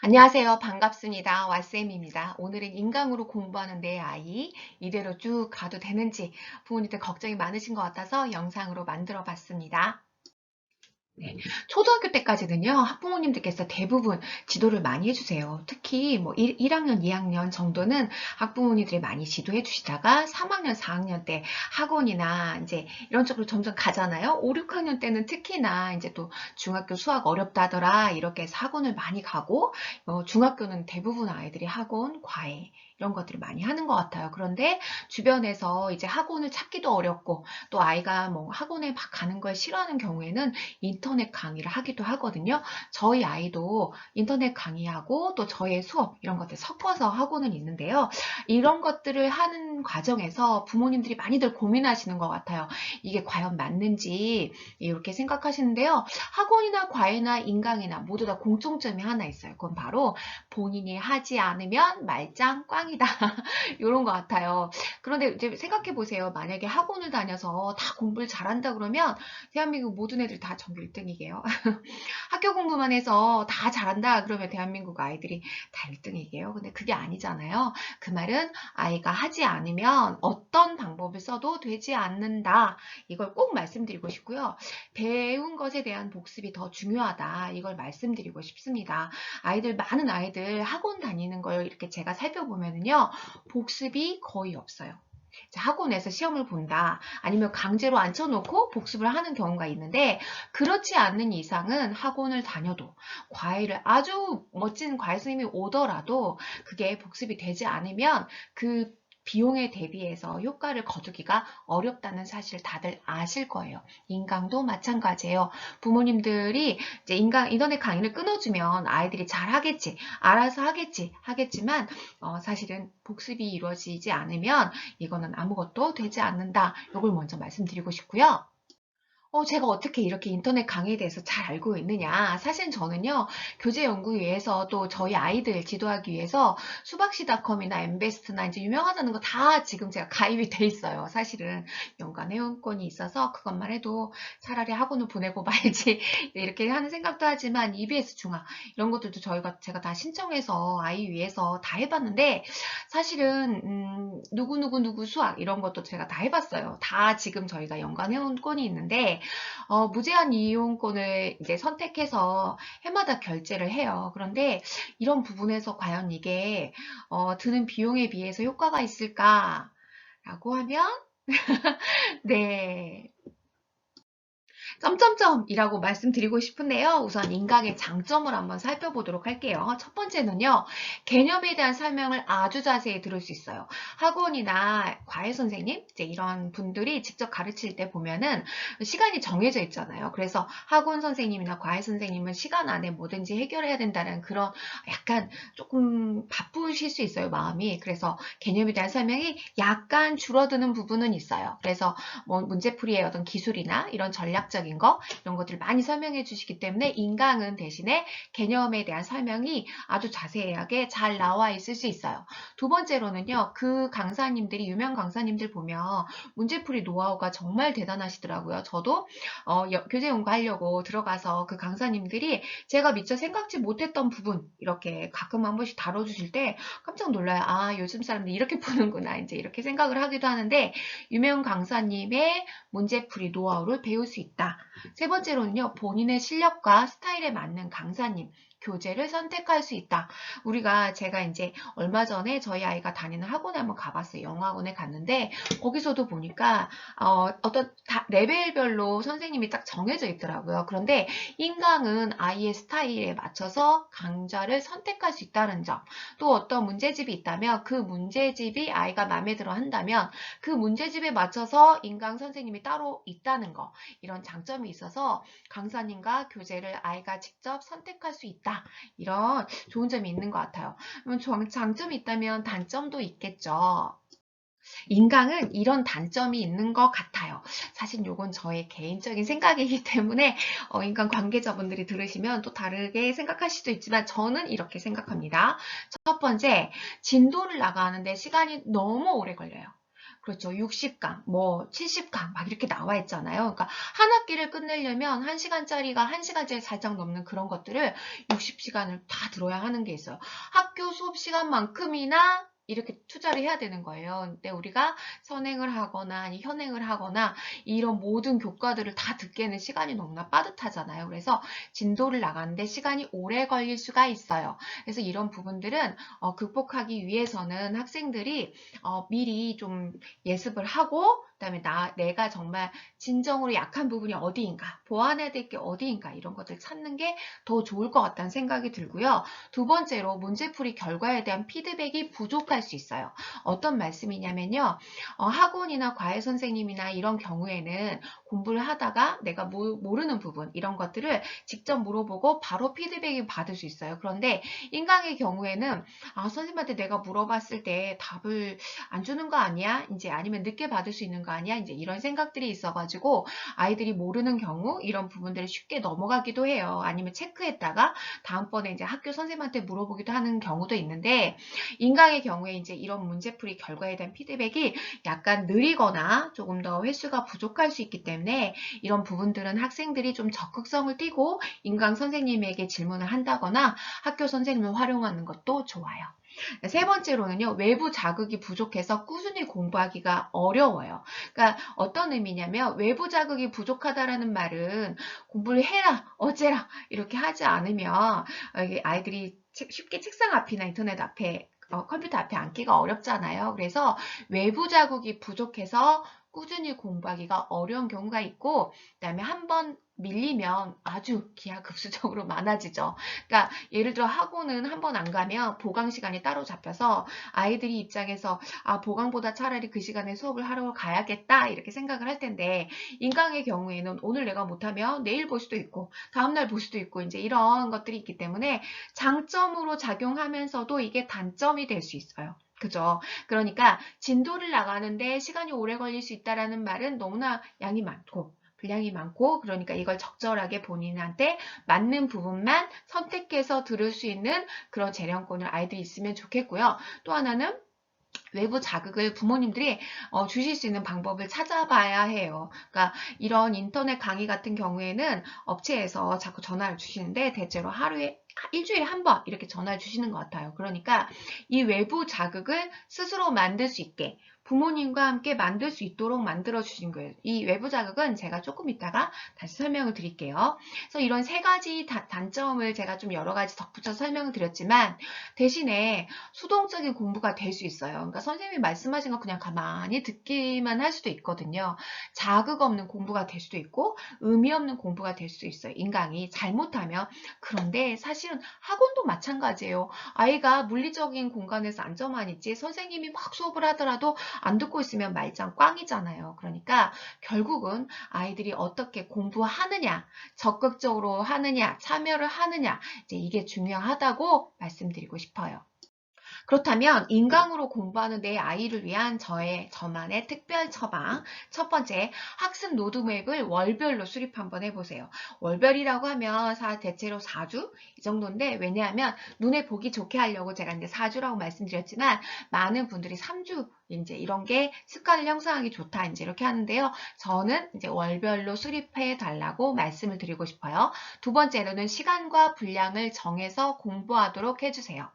안녕하세요. 반갑습니다. 왓쌤입니다. 오늘은 인강으로 공부하는 내 아이 이대로 쭉 가도 되는지 부모님들 걱정이 많으신 것 같아서 영상으로 만들어 봤습니다. 네, 초등학교 때까지는요, 학부모님들께서 대부분 지도를 많이 해주세요. 특히 뭐 1, 1학년, 2학년 정도는 학부모님들이 많이 지도해 주시다가 3학년, 4학년 때 학원이나 이제 이런 쪽으로 점점 가잖아요. 5, 6학년 때는 특히나 이제 또 중학교 수학 어렵다더라 이렇게 해서 학원을 많이 가고 어, 중학교는 대부분 아이들이 학원, 과외 이런 것들을 많이 하는 것 같아요. 그런데 주변에서 이제 학원을 찾기도 어렵고 또 아이가 뭐 학원에 막 가는 걸 싫어하는 경우에는 인터 넷 강의를 하기도 하거든요. 저희 아이도 인터넷 강의하고 또 저의 수업 이런 것들 섞어서 학원은 있는데요. 이런 것들을 하는 과정에서 부모님들이 많이들 고민하시는 것 같아요. 이게 과연 맞는지 이렇게 생각하시는데요. 학원이나 과외나 인강이나 모두 다 공통점이 하나 있어요. 그건 바로 본인이 하지 않으면 말짱 꽝 짱이다. 이런 것 같아요. 그런데 이제 생각해 보세요. 만약에 학원을 다녀서 다 공부를 잘한다 그러면 대한민국 모든 애들 다 전교 1등이게요. 학교 공부만 해서 다 잘한다 그러면 대한민국 아이들이 다 1등이게요. 근데 그게 아니잖아요. 그 말은 아이가 하지 않으면 어떤 방법을 써도 되지 않는다. 이걸 꼭 말씀드리고 싶고요. 배운 것에 대한 복습이 더 중요하다. 이걸 말씀드리고 싶습니다. 아이들 많은 아이들 학원 다니는 걸 이렇게 제가 살펴보면 보면은요, 복습이 거의 없어요. 학원에서 시험을 본다. 아니면 강제로 앉혀놓고 복습을 하는 경우가 있는데 그렇지 않는 이상은 학원을 다녀도 과외를 아주 멋진 과외 선생님이 오더라도 그게 복습이 되지 않으면 그 비용에 대비해서 효과를 거두기가 어렵다는 사실 다들 아실 거예요. 인강도 마찬가지예요. 부모님들이 이제 인강 인터넷 강의를 끊어주면 아이들이 잘 하겠지, 알아서 하겠지 하겠지만 어, 사실은 복습이 이루어지지 않으면 이거는 아무것도 되지 않는다. 이걸 먼저 말씀드리고 싶고요. 어, 제가 어떻게 이렇게 인터넷 강의에 대해서 잘 알고 있느냐. 사실 저는요, 교재연구위에서 또 저희 아이들 지도하기 위해서 수박시닷컴이나 엠베스트나 이제 유명하다는 거 다 지금 제가 가입이 돼 있어요. 사실은 연간 회원권이 있어서 그것만 해도 차라리 학원을 보내고 말지 이렇게 하는 생각도 하지만 EBS 중학 이런 것들도 저희가 제가 다 신청해서 아이 위해서 다 해봤는데 사실은 음, 누구누구누구 수학 이런 것도 제가 다 해봤어요. 다 지금 저희가 연간 회원권이 있는데 어, 무제한 이용권을 이제 선택해서 해마다 결제를 해요. 그런데 이런 부분에서 과연 이게 어, 드는 비용에 비해서 효과가 있을까라고 하면 네. 점점점이라고 말씀드리고 싶은데요. 우선 인강의 장점을 한번 살펴보도록 할게요. 첫 번째는요. 개념에 대한 설명을 아주 자세히 들을 수 있어요. 학원이나 과외 선생님 이제 이런 분들이 직접 가르칠 때 보면은 시간이 정해져 있잖아요. 그래서 학원 선생님이나 과외 선생님은 시간 안에 뭐든지 해결해야 된다는 그런 약간 조금 바쁘실 수 있어요. 마음이. 그래서 개념에 대한 설명이 약간 줄어드는 부분은 있어요. 그래서 뭐 문제풀이의 어떤 기술이나 이런 전략적 기술적인 거 이런 것들을 많이 설명해 주시기 때문에 인강은 대신에 개념에 대한 설명이 아주 자세하게 잘 나와 있을 수 있어요. 두 번째로는요. 그 강사님들이 유명 강사님들 보면 문제풀이 노하우가 정말 대단하시더라고요. 저도 어, 교재 연구하려고 들어가서 그 강사님들이 제가 미처 생각지 못했던 부분 이렇게 가끔 한 번씩 다뤄주실 때 깜짝 놀라요. 아 요즘 사람들이 이렇게 푸는구나 이제 이렇게 생각을 하기도 하는데 유명 강사님의 문제풀이 노하우를 배울 수 있다. 세 번째로는요, 본인의 실력과 스타일에 맞는 강사님, 교재를 선택할 수 있다. 우리가 제가 이제 얼마 전에 저희 아이가 다니는 학원에 한번 가봤어요. 영어학원에 갔는데 거기서도 보니까 어, 떤 레벨별로 선생님이 딱 정해져 있더라고요. 그런데 인강은 아이의 스타일에 맞춰서 강좌를 선택할 수 있다는 점. 또 어떤 문제집이 있다면 그 문제집이 아이가 마음에 들어 한다면 그 문제집에 맞춰서 인강 선생님이 따로 있다는 거. 이런 장점이 있어서 강사님과 교재를 아이가 직접 선택할 수 있다. 이런 좋은 점이 있는 것 같아요. 장점이 있다면 단점도 있겠죠. 인강은 이런 단점이 있는 것 같아요. 사실 이건 저의 개인적인 생각이기 때문에 어, 인강 관계자분들이 들으시면 또 다르게 생각할 수도 있지만 저는 이렇게 생각합니다. 첫 번째, 진도를 나가는데 시간이 너무 오래 걸려요. 그렇죠. 60강, 뭐 70강 막 이렇게 나와 있잖아요. 그러니까 한 학기를 끝내려면 1시간짜리가 1시간짜리 살짝 넘는 그런 것들을 60시간을 다 들어야 하는 게 있어요. 학교 수업 시간만큼이나 이렇게 투자를 해야 되는 거예요. 근데 우리가 선행을 하거나 아니 현행을 하거나 이런 모든 교과들을 다 듣기에는 시간이 너무나 빠듯하잖아요. 그래서 진도를 나가는데 시간이 오래 걸릴 수가 있어요. 그래서 이런 부분들은 어, 극복하기 위해서는 학생들이 어, 미리 좀 예습을 하고 그다음에 나 내가 정말 진정으로 약한 부분이 어디인가 보완해야 될 게 어디인가 이런 것들 찾는 게 더 좋을 것 같다는 생각이 들고요. 두 번째로 문제풀이 결과에 대한 피드백이 부족할 수 있어요. 어떤 말씀이냐면요. 어, 학원이나 과외 선생님이나 이런 경우에는 공부를 하다가 내가 모, 모르는 부분 이런 것들을 직접 물어보고 바로 피드백이 받을 수 있어요. 그런데 인강의 경우에는 아, 선생님한테 내가 물어봤을 때 답을 안 주는 거 아니야? 이제 아니면 늦게 받을 수 있는 거 아니야? 이제 이런 생각들이 있어가지고 아이들이 모르는 경우 이런 부분들을 쉽게 넘어가기도 해요. 아니면 체크했다가 다음번에 이제 학교 선생님한테 물어보기도 하는 경우도 있는데 인강의 경우에 이제 이런 문제풀이 결과에 대한 피드백이 약간 느리거나 조금 더 횟수가 부족할 수 있기 때문에 이런 부분들은 학생들이 좀 적극성을 띠고 인강 선생님에게 질문을 한다거나 학교 선생님을 활용하는 것도 좋아요. 세 번째로는요, 외부 자극이 부족해서 꾸준히 공부하기가 어려워요. 그러니까 어떤 의미냐면 외부 자극이 부족하다라는 말은 공부를 해라, 어째라 이렇게 하지 않으면 아이들이 쉽게 책상 앞이나 인터넷 앞에 어, 컴퓨터 앞에 앉기가 어렵잖아요. 그래서 외부 자극이 부족해서 꾸준히 공부하기가 어려운 경우가 있고 그다음에 한 번 밀리면 아주 기하급수적으로 많아지죠. 그러니까 예를 들어 학원은 한 번 안 가면 보강 시간이 따로 잡혀서 아이들이 입장에서 아 보강보다 차라리 그 시간에 수업을 하러 가야겠다 이렇게 생각을 할 텐데 인강의 경우에는 오늘 내가 못하면 내일 볼 수도 있고 다음날 볼 수도 있고 이제 이런 것들이 있기 때문에 장점으로 작용하면서도 이게 단점이 될 수 있어요. 그죠? 그러니까 진도를 나가는데 시간이 오래 걸릴 수 있다라는 말은 너무나 양이 많고 분량이 많고 그러니까 이걸 적절하게 본인한테 맞는 부분만 선택해서 들을 수 있는 그런 재량권을 아이들이 있으면 좋겠고요. 또 하나는 외부 자극을 부모님들이 어, 주실 수 있는 방법을 찾아봐야 해요. 그러니까 이런 인터넷 강의 같은 경우에는 업체에서 자꾸 전화를 주시는데 대체로 하루에 일주일에 한 번 이렇게 전화를 주시는 것 같아요. 그러니까 이 외부 자극을 스스로 만들 수 있게 부모님과 함께 만들 수 있도록 만들어 주신 거예요. 이 외부 자극은 제가 조금 이따가 다시 설명을 드릴게요. 그래서 이런 세 가지 다, 단점을 제가 좀 여러 가지 덧붙여 설명을 드렸지만 대신에 수동적인 공부가 될 수 있어요. 그러니까 선생님이 말씀하신 거 그냥 가만히 듣기만 할 수도 있거든요. 자극 없는 공부가 될 수도 있고 의미 없는 공부가 될 수 있어요. 인강이 잘못하면 그런데 사실은 학원도 마찬가지예요. 아이가 물리적인 공간에서 앉아만 있지 선생님이 막 수업을 하더라도 안 듣고 있으면 말짱 꽝이잖아요. 그러니까 결국은 아이들이 어떻게 공부하느냐, 적극적으로 하느냐, 참여를 하느냐, 이제 이게 중요하다고 말씀드리고 싶어요. 그렇다면 인강으로 공부하는 내 아이를 위한 저의 저만의 특별 처방 첫 번째 학습 로드맵을 월별로 수립 한번 해보세요. 월별이라고 하면 대체로 4주 이 정도인데 왜냐하면 눈에 보기 좋게 하려고 제가 이제 4주라고 말씀드렸지만 많은 분들이 3주 이제 이런 게 습관을 형성하기 좋다 이제 이렇게 하는데요. 저는 이제 월별로 수립해 달라고 말씀을 드리고 싶어요. 두 번째로는 시간과 분량을 정해서 공부하도록 해주세요.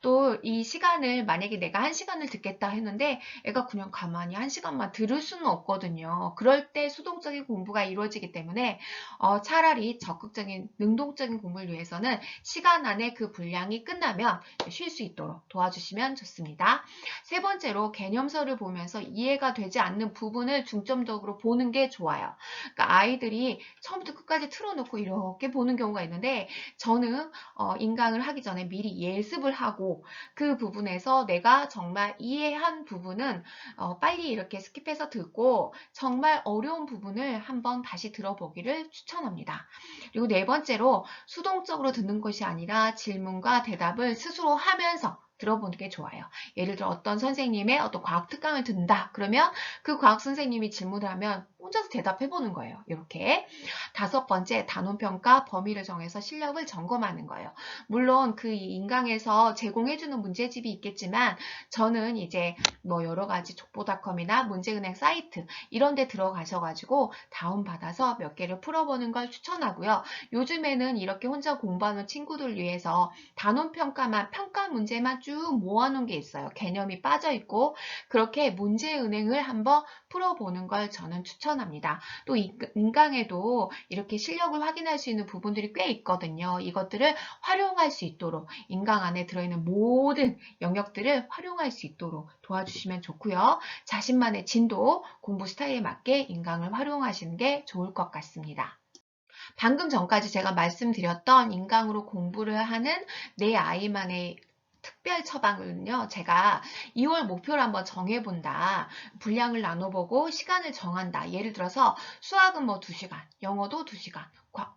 또 이 시간을 만약에 내가 한 시간을 듣겠다 했는데 애가 그냥 가만히 한 시간만 들을 수는 없거든요. 그럴 때 수동적인 공부가 이루어지기 때문에 어, 차라리 적극적인 능동적인 공부를 위해서는 시간 안에 그 분량이 끝나면 쉴 수 있도록 도와주시면 좋습니다. 세 번째로 개념 개념서를 보면서 이해가 되지 않는 부분을 중점적으로 보는 게 좋아요. 그러니까 아이들이 처음부터 끝까지 틀어놓고 이렇게 보는 경우가 있는데 저는 어, 인강을 하기 전에 미리 예습을 하고 그 부분에서 내가 정말 이해한 부분은 어, 빨리 이렇게 스킵해서 듣고 정말 어려운 부분을 한번 다시 들어보기를 추천합니다. 그리고 네 번째로 수동적으로 듣는 것이 아니라 질문과 대답을 스스로 하면서 들어보는 게 좋아요. 예를 들어 어떤 선생님의 어떤 과학 특강을 듣는다. 그러면 그 과학 선생님이 질문을 하면 혼자서 대답해 보는 거예요. 이렇게. 다섯 번째, 단원평가 범위를 정해서 실력을 점검하는 거예요. 물론 그 인강에서 제공해주는 문제집이 있겠지만 저는 이제 뭐 여러 가지 족보닷컴이나 문제은행 사이트 이런 데 들어가셔가지고 다운받아서 몇 개를 풀어보는 걸 추천하고요. 요즘에는 이렇게 혼자 공부하는 친구들 위해서 단원평가만 평가 문제만 쭉 모아놓은 게 있어요. 개념이 빠져 있고 그렇게 문제 은행을 한번 풀어보는 걸 저는 추천합니다. 또 인강에도 이렇게 실력을 확인할 수 있는 부분들이 꽤 있거든요. 이것들을 활용할 수 있도록 인강 안에 들어있는 모든 영역들을 활용할 수 있도록 도와주시면 좋고요. 자신만의 진도, 공부 스타일에 맞게 인강을 활용하시는 게 좋을 것 같습니다. 방금 전까지 제가 말씀드렸던 인강으로 공부를 하는 내 아이만의 특별 처방을요, 제가 2월 목표를 한번 정해본다. 분량을 나눠보고 시간을 정한다. 예를 들어서 수학은 뭐 2시간, 영어도 2시간,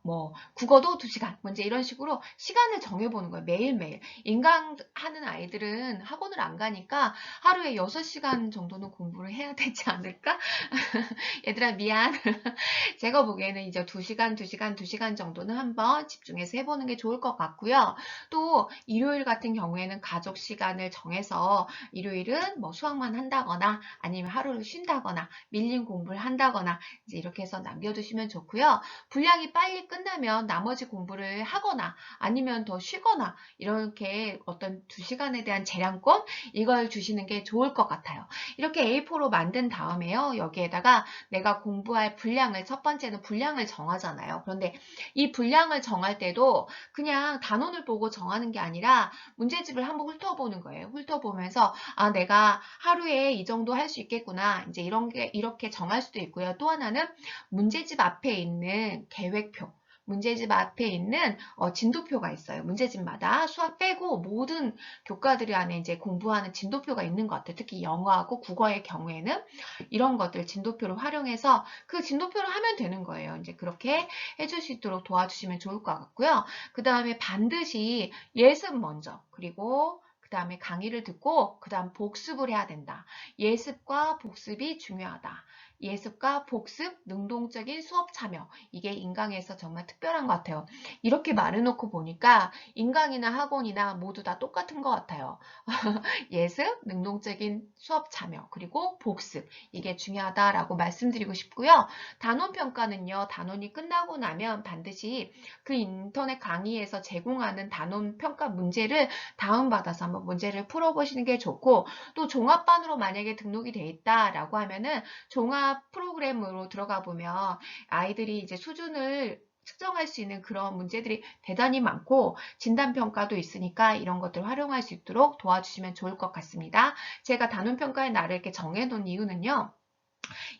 뭐 국어도 2시간 먼저 이런 식으로 시간을 정해보는 거예요. 매일매일. 인강 하는 아이들은 학원을 안 가니까 하루에 6시간 정도는 공부를 해야 되지 않을까? 얘들아 미안. 제가 보기에는 이제 2시간, 2시간, 2시간 정도는 한번 집중해서 해보는 게 좋을 것 같고요. 또 일요일 같은 경우에는 가족 시간을 정해서 일요일은 뭐 수학만 한다거나 아니면 하루를 쉰다거나 밀린 공부를 한다거나 이제 이렇게 해서 남겨두시면 좋고요. 분량이 빨리 빨리 끝나면 나머지 공부를 하거나 아니면 더 쉬거나 이렇게 어떤 두 시간에 대한 재량권 이걸 주시는 게 좋을 것 같아요. 이렇게 A4로 만든 다음에요. 여기에다가 내가 공부할 분량을 첫 번째는 분량을 정하잖아요. 그런데 이 분량을 정할 때도 그냥 단원을 보고 정하는 게 아니라 문제집을 한번 훑어보는 거예요. 훑어보면서 아 내가 하루에 이 정도 할 수 있겠구나. 이제 이런 게 이렇게 정할 수도 있고요. 또 하나는 문제집 앞에 있는 계획 문제표. 문제집 앞에 있는 어, 진도표가 있어요. 문제집마다 수학 빼고 모든 교과들이 안에 이제 공부하는 진도표가 있는 것 같아요. 특히 영어하고 국어의 경우에는 이런 것들 진도표를 활용해서 그 진도표를 하면 되는 거예요. 이제 그렇게 해줄 수 있도록 도와주시면 좋을 것 같고요. 그 다음에 반드시 예습 먼저 그리고 그 다음에 강의를 듣고 그 다음 복습을 해야 된다. 예습과 복습이 중요하다. 예습과 복습, 능동적인 수업 참여 이게 인강에서 정말 특별한 것 같아요. 이렇게 말해놓고 보니까 인강이나 학원이나 모두 다 똑같은 것 같아요. 예습, 능동적인 수업 참여 그리고 복습 이게 중요하다라고 말씀드리고 싶고요. 단원평가는요. 단원이 끝나고 나면 반드시 그 인터넷 강의에서 제공하는 단원평가 문제를 다운받아서 한번 문제를 풀어보시는 게 좋고 또 종합반으로 만약에 등록이 돼 있다라고 하면은 종합 프로그램으로 들어가 보면 아이들이 이제 수준을 측정할 수 있는 그런 문제들이 대단히 많고 진단평가도 있으니까 이런 것들을 활용할 수 있도록 도와주시면 좋을 것 같습니다. 제가 단원평가의 날을 이렇게 정해놓은 이유는요.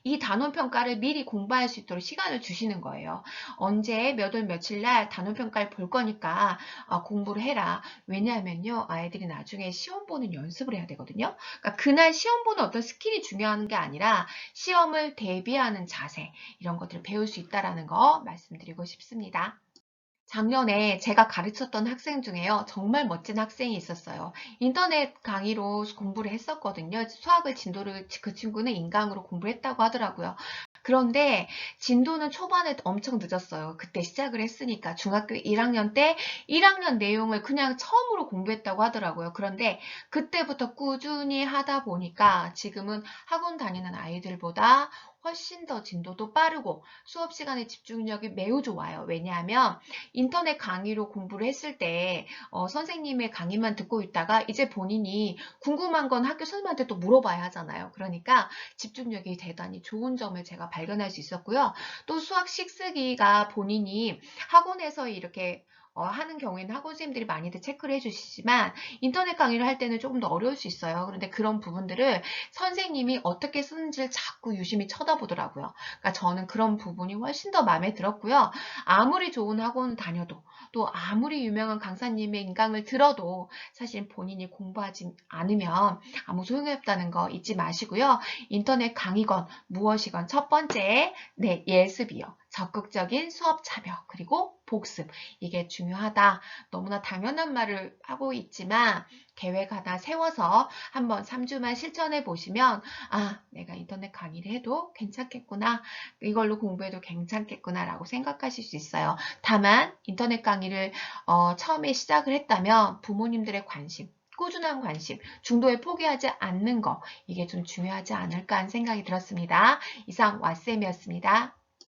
이 단원평가를 미리 공부할 수 있도록 시간을 주시는 거예요. 언제 몇 월 며칠 날 단원평가를 볼 거니까 어, 공부를 해라. 왜냐하면요. 아이들이 나중에 시험 보는 연습을 해야 되거든요. 그러니까 그날 시험 보는 어떤 스킬이 중요한 게 아니라 시험을 대비하는 자세 이런 것들을 배울 수 있다는 거 말씀드리고 싶습니다. 작년에 제가 가르쳤던 학생 중에요. 정말 멋진 학생이 있었어요. 인터넷 강의로 공부를 했었거든요. 수학을 진도를 그 친구는 인강으로 공부를 했다고 하더라고요. 그런데 진도는 초반에 엄청 늦었어요. 그때 시작을 했으니까 중학교 1학년 때 1학년 내용을 그냥 처음으로 공부했다고 하더라고요. 그런데 그때부터 꾸준히 하다 보니까 지금은 학원 다니는 아이들보다 훨씬 더 진도도 빠르고 수업 시간의 집중력이 매우 좋아요. 왜냐하면 인터넷 강의로 공부를 했을 때 어, 선생님의 강의만 듣고 있다가 이제 본인이 궁금한 건 학교 선생님한테 또 물어봐야 하잖아요. 그러니까 집중력이 대단히 좋은 점을 제가 발견할 수 있었고요. 또 수학 식쓰기가 본인이 학원에서 이렇게 어, 하는 경우에는 학원 선생님들이 많이들 체크를 해주시지만 인터넷 강의를 할 때는 조금 더 어려울 수 있어요. 그런데 그런 부분들을 선생님이 어떻게 쓰는지를 자꾸 유심히 쳐다보더라고요. 그러니까 저는 그런 부분이 훨씬 더 마음에 들었고요. 아무리 좋은 학원 다녀도 또 아무리 유명한 강사님의 인강을 들어도 사실 본인이 공부하지 않으면 아무 소용이 없다는 거 잊지 마시고요. 인터넷 강의건 무엇이건 첫 번째 네 예습이요. 적극적인 수업 참여 그리고 복습 이게 중요하다. 너무나 당연한 말을 하고 있지만 계획 하나 세워서 한번 3주만 실천해 보시면 아 내가 인터넷 강의를 해도 괜찮겠구나 이걸로 공부해도 괜찮겠구나 라고 생각하실 수 있어요. 다만 인터넷 강의를 어, 처음에 시작을 했다면 부모님들의 관심 꾸준한 관심, 중도에 포기하지 않는 거 이게 좀 중요하지 않을까 하는 생각이 들었습니다. 이상 왓쌤이었습니다.